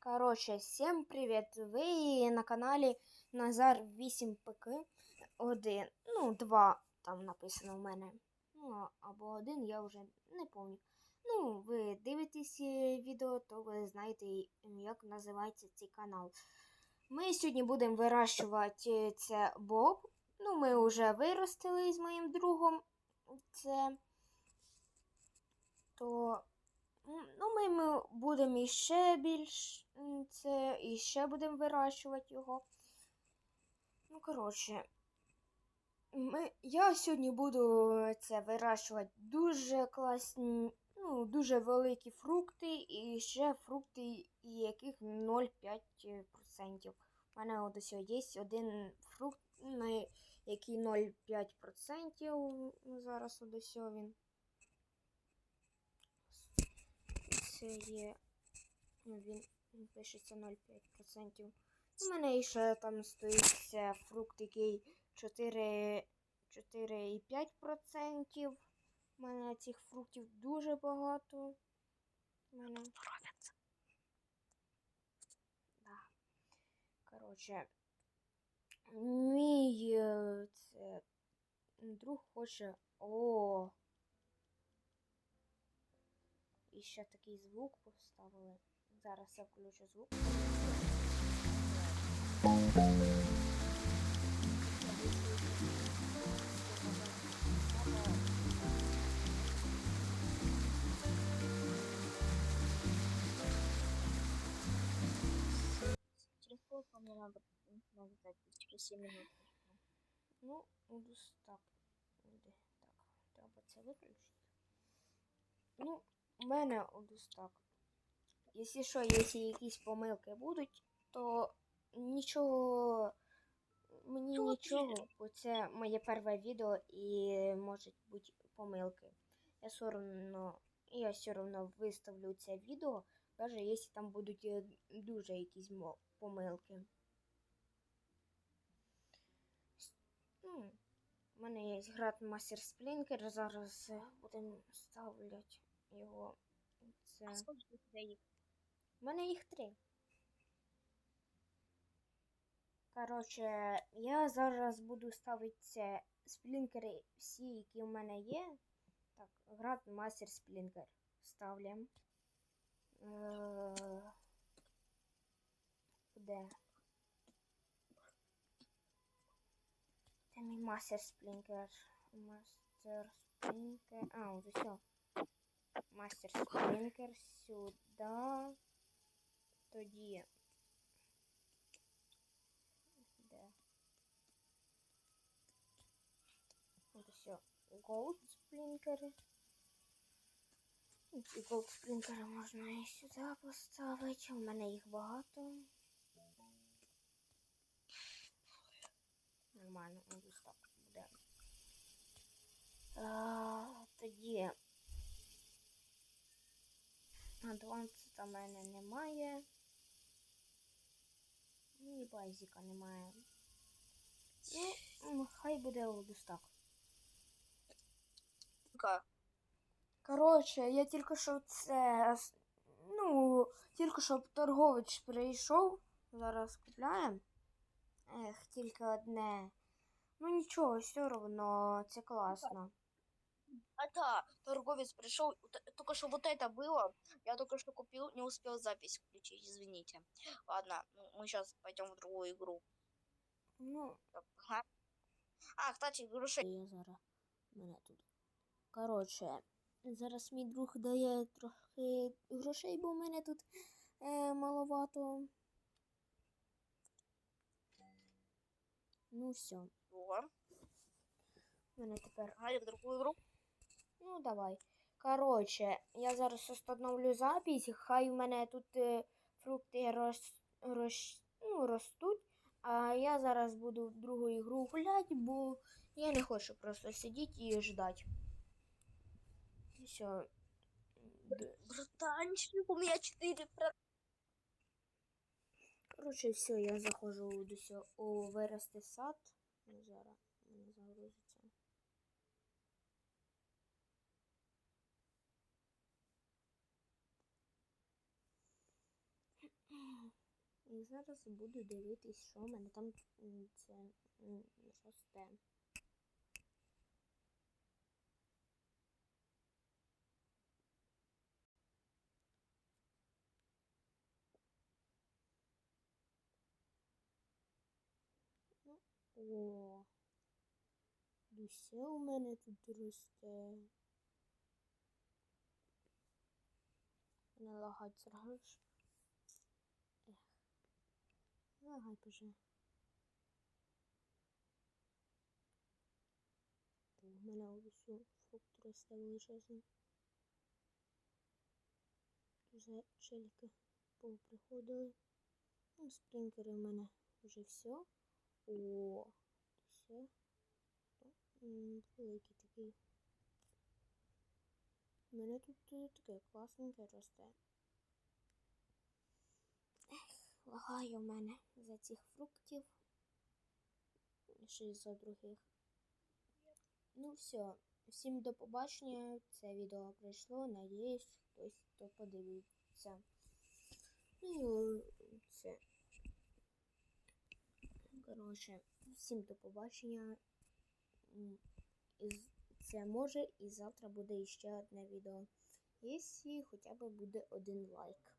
Короче, всем привет! Ви на каналі Назар 8 ПК 1. Ну, 2 там написано в мене. Ну, або один, я вже не пам'ятаю. Ну, ви дивитесь відео, то ви знаєте, як називається цей канал. Ми сьогодні будемо вирощувати це боб. Ну, ми вже виростили з моїм другом це. То Ну, ми, ми будемо іще більш це і ще будемо вирощувати його. Ну, коротше, ми, я сьогодні буду це вирощувати дуже класні, ну, дуже великі фрукти і ще фрукти, яких 0,5%. У мене от ось є один фрукт, який 0,5%. Ну, Зараз ось він. Це є. ну, Він, пишеться 0,5%. У мене ще там стоїть фрукт, який 4, 4,5%. У мене цих фруктів дуже багато. У мене. Да. Коротше, мій е, це друг хоче. О! І ще такий звук поставили. Зараз я включу звук. Сколько мне надо надо? Через 7 минут. Ну, буду так. Так, треба це виключити. Ну, у мене ось так. Якщо що, якщо якісь помилки будуть, то нічого. Мені Тут нічого, бо це моє перше відео і можуть бути помилки. Я все одно, я все одно виставлю це відео, навіть якщо там будуть е, дуже якісь помилки. Ну, у мене є град Мастер Сплінкер, зараз е, будемо ставляти його. Це... А сколько у тебя их? У мене їх три. Коротше, я зараз буду ставити сплінкери всі, які у мене є. Так, град Мастер Сплінкер. Ставлям. Е, Де? Це мій мастер сплінкер. Мастер сплінкер. А, ось все. Мастер сплінкер сюди. Тоді. Де? От все. Голд сплінкери. І ці голд сплінкери можна і сюди поставити. У мене їх багато. Нормально, ось так буде. А, тоді. Адванс у мене немає. Ну і базіка немає. Ну, хай буде ось так. Ка. Коротше, я тільки що це. Ну, тільки що торговець прийшов. Зараз купляємо. Ех, тільки одне. Ну нічого, все одно, це класно. А да, торговец пришел. Вот- Только что вот это было. Я только что купил, не успел запись включить, извините. Ладно, ну, мы сейчас пойдем в другую игру. Ну, ага. А, кстати, груши. я зараз мене тут. Коротше, зараз мій друг дає трохи грошей, бо в мене тут е, маловато. Ну все, Во. в мене тепер Погнали в другую игру. Ну, давай. Коротше, я зараз остановлю запись, хай в мене тут е, фрукти роз, роз, ну, ростуть, а я зараз буду в другу ігру гуляти, бо я не хочу просто сидіти і ждати. Все. Братанчик, у меня 4 Коротше, все, я заходжу до сього у вирости сад. Ну, зараз не загрузиться. І зараз буду дивитись, що в мене там це росте. Ну, о, Дуся у мене тут росте. Не лагать Лагай боже. У мене усю фрукт росте величезний. Вже челіки. Ну, спринкери в мене вже все. О, все. Великий такий. У мене тут е, таке класненьке росте. В мене за цих фруктів. Ще й за других. Ну все. Всім до побачення. Це відео прийшло. Надіюсь, хтось то подивиться. Ну і це. Коротше, всім до побачення. Це може і завтра буде іще одне відео. Якщо хоча б буде один лайк.